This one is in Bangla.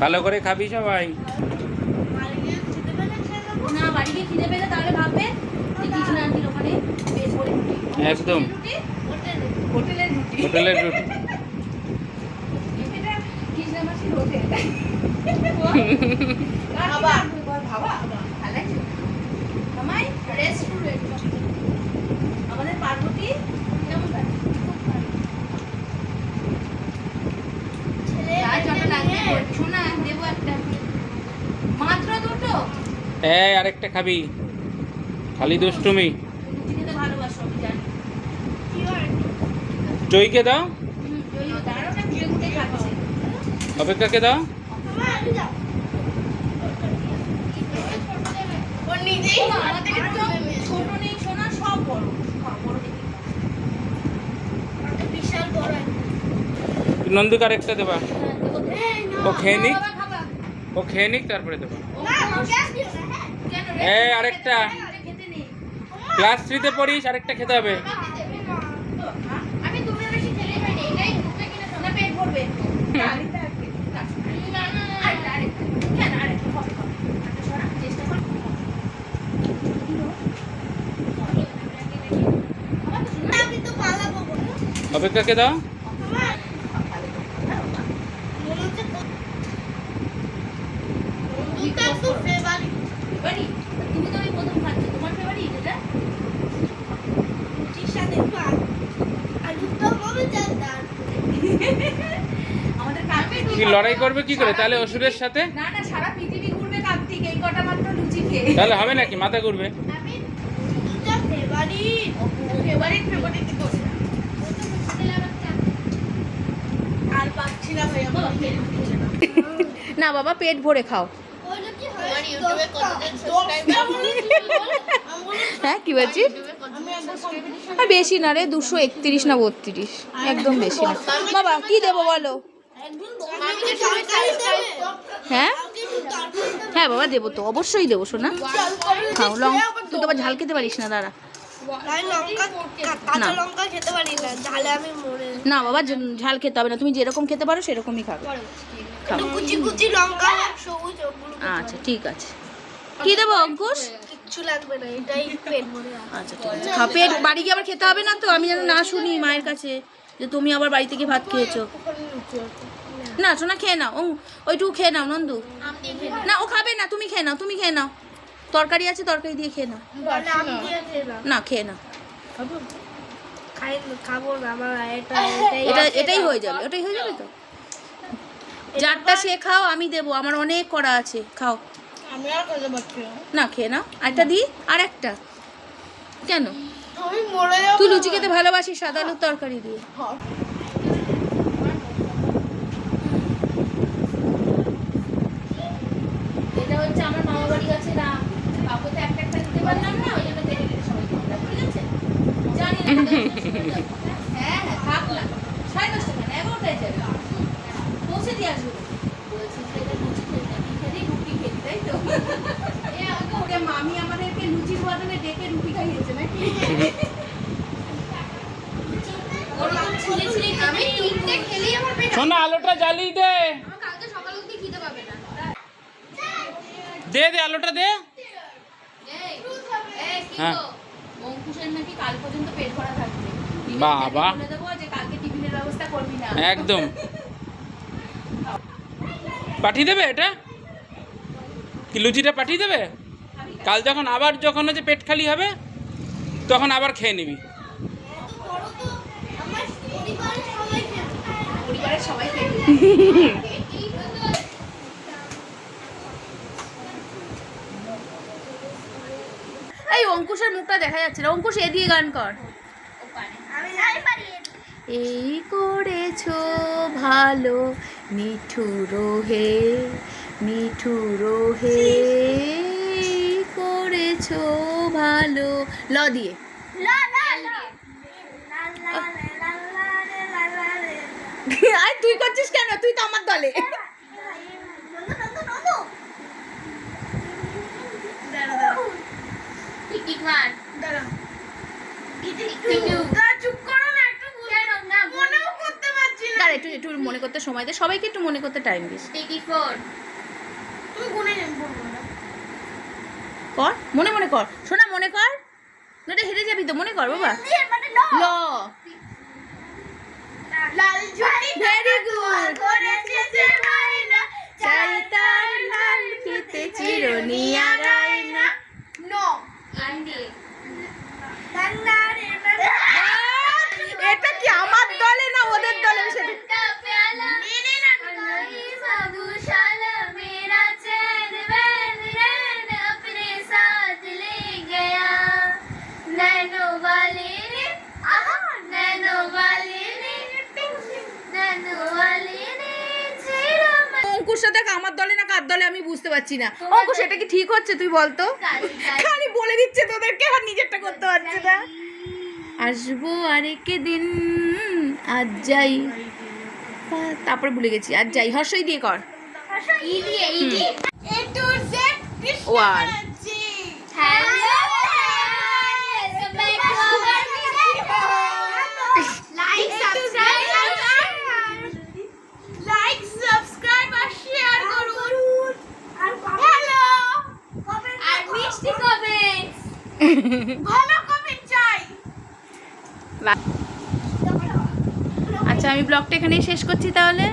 ভালো করে খাবি সবাই। না বাড়ি গিয়ে খিদে পেলে তাহলে ভাববে যে কৃষ্ণ আন্টির ওখানে বেশ বলে রুটি একদম। রুটি হোটেলের রুটি হোটেলের রুটি এটা কৃষ্ণ মাসির হোটেল বাবা। ভাবা ভালো লাগছে আমায় রেস্টুরেন্ট আমাদের পার্বতী কেমন কাটছে আর যত লাগবে বলছি। শোনা দেবো একটা মাত্র দুটো এই, আরেকটা খাবি। খালি দুষ্টুমি। জয়কে দাও। অপেক্ষাকে দাও। নন্দুকে আরেকটা দেবা। ও খেয়ে নিক। ও খেয়ে নিক, তারপরে দেবা। কেন আরেকটা। ক্লাস থ্রিতে পড়িস আরেকটা খেতে হবে আমি দুপুরে বেশি খেলে পাইনি এটাই ঢুকবে কিনা সোনা পেট ভরবে আরেকটা আছে। আরেকটা, আরেকটা। কেন আরেকটা হবে, হবে। আরেকটা সরা, চেষ্টা কর। আমার তো শোনা- অপেক্ষাকে দাও ফেভারি? তুমি তো ওই প্রথম খাচ্ছ, তোমার ফেভারিট এটা? আমাদের কার্পেট কি লড়াই করবে কি করে? তাহলে অসুরের সাথে? না না সারা পৃথিবী ঘুরবে কার্তিক এই কটা মাত্র লুচি খেয়ে তাহলে হবে নাকি? মাথা ঘুরবে? ফেভারিট ফেভারিট করছে। আর পাচ্ছি না ভাই আমার না। বাবা পেট ভরে খাও। হ্যাঁ? কি বলছি? আর বেশি না রে দুশো একত্রিশ না বত্রিশ। একদম বেশি না। বাবা কি দেবো বলো? হ্যাঁ? হ্যাঁ বাবা দেবো তো অবশ্যই দেবো শোনা। খাও লং তুই তো আবার ঝাল খেতে পারিস না দাঁড়া। না। ঝালে আমি মরে না বাবা ঝাল খেতে হবে না তুমি যেরকম খেতে পারো সেরকমই খাবে। আচ্ছা ঠিক আছে। কি দেবো অঙ্কুশ? কিচ্ছু লাগবে না এটাই পেট আচ্ছা ঠিক আছে। পেট বাড়ি গিয়ে আবার খেতে হবে না তো আমি যেন না শুনি মায়ের কাছে। যে তুমি আবার বাড়ি থেকে ভাত খেয়েছো। না শোনা খেয়ে নাও। ও ওইটুকু খেয়ে নাও নন্দু। না ও খাবে না তুমি খেয়ে নাও তুমি খেয়ে নাও। তরকারি আছে তরকারি দিয়ে খেয়ে নাও। না খেয়ে নাও। এটা এটা এটাই হয়ে যাবে ওটাই হয়ে যাবে তো? যারটা সে খাও আমি দেবো আমার অনেক করা আছে খাও। না খেয়ে নাও। একটা দিই আর একটা কেন? আমি মরে যাব তুই লুচি খেতে ভালোবাসিস সাদা আলুর তরকারি দিয়ে। এটা হচ্ছে আমার মামা বাড়ি আছে না একটা একটা দিতে পারলাম না ওই জন্য সবাই ঠিক আছে? জানি না হ্যাঁ হ্যাঁ থাক না সাড়ে দশটা কেন এগারোটায় যাবে। পৌঁছে দিয়ে আসব। বলছি যে এটা লুচি খেতে রুটি খেতে তাই তো? ওরে মামি আমাদেরকে শোনা আলোটা জ্বালিয়ে দে। দে দে, আলোটা দে। হ্যাঁ। বাবা। একদম। পাঠিয়ে দেবে এটা? কি লুচিটা পাঠিয়ে দেবে? কাল যখন আবার যখন হচ্ছে পেট খালি হবে তখন আবার খেয়ে নিবি। এই অঙ্কুশের মুখটা দেখা যাচ্ছে না। অঙ্কুশ, এদিকে গান কর। এই করেছ ভালো মিঠুর হে মিঠুর হে করেছ ভালো। ল দিয়ে। আরে তুই করছিস কেন? তুই তো আমার দলে। একটু একটু মনে করতে সময় দে। সবাইকে একটু মনে করতে টাইম দিস। তুমি গুনে কর মনে মনে কর। শোনা মনে কর। নটা হেরে যাবি তো মনে কর বাবা। মানে ল। লাল ঝুড়ি ভেরি গুড করেছে যে মাইনা চাই তার লাল ফিতে চিরুনি অঙ্কুশটা দেখ আমার দলে না কার দলে আমি বুঝতে পারছি না। অঙ্কুশ এটা কি ঠিক হচ্ছে তুই বলতো? খালি বলে দিচ্ছে তোদেরকে আর নিজেরটা করতে পারছে না। আসব আরেকে দিন আজ যাই। তারপরে ভুলে গেছি আর যাই। হর্ষই দিয়ে কর। One hello. আচ্ছা আমি ব্লগটা এখানেই শেষ করছি তাহলে।